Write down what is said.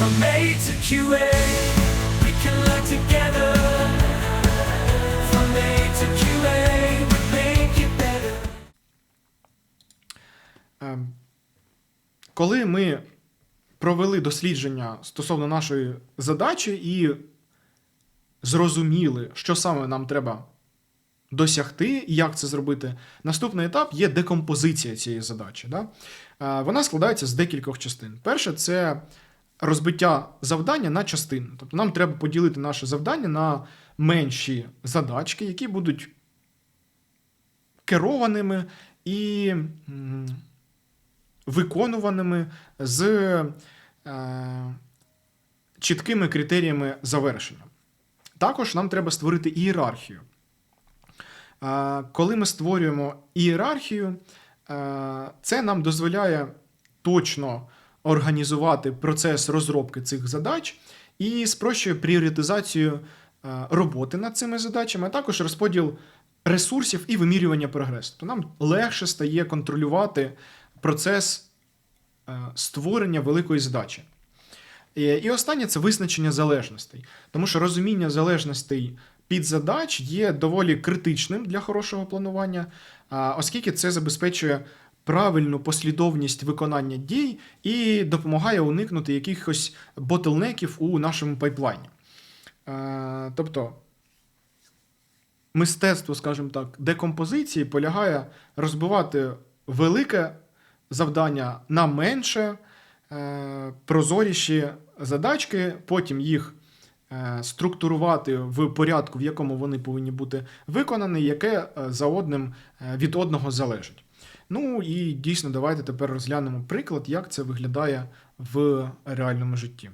From A to QA, we can learn together. From A to QA, we make it better. Ем, Коли ми провели дослідження стосовно нашої задачі і зрозуміли, що саме нам треба досягти і як це зробити, наступний етап є декомпозиція цієї задачі. Да? Е, Вона складається з декількох частин. Перше це розбиття завдання на частини. Тобто нам треба поділити наше завдання на менші задачки, які будуть керованими і виконуваними з е, чіткими критеріями завершення. Також нам треба створити ієрархію. Е, Коли ми створюємо ієрархію, е, це нам дозволяє точно організувати процес розробки цих задач і спрощує пріоритизацію е, роботи над цими задачами, а також розподіл ресурсів і вимірювання прогресу. То нам легше стає контролювати процес е, створення великої задачі. І, і останнє це визначення залежностей. Тому що розуміння залежностей під задач є доволі критичним для хорошого планування, оскільки це забезпечує правильну послідовність виконання дій і допомагає уникнути якихось ботлнеків у нашому пайплайні. Е, Тобто, мистецтво, скажімо так, декомпозиції полягає розбивати велике завдання на менше, е, прозоріші задачки, потім їх е, структурувати в порядку, в якому вони повинні бути виконані, яке за одним від одного залежить. Ну і дійсно, давайте тепер розглянемо приклад, як це виглядає в реальному житті.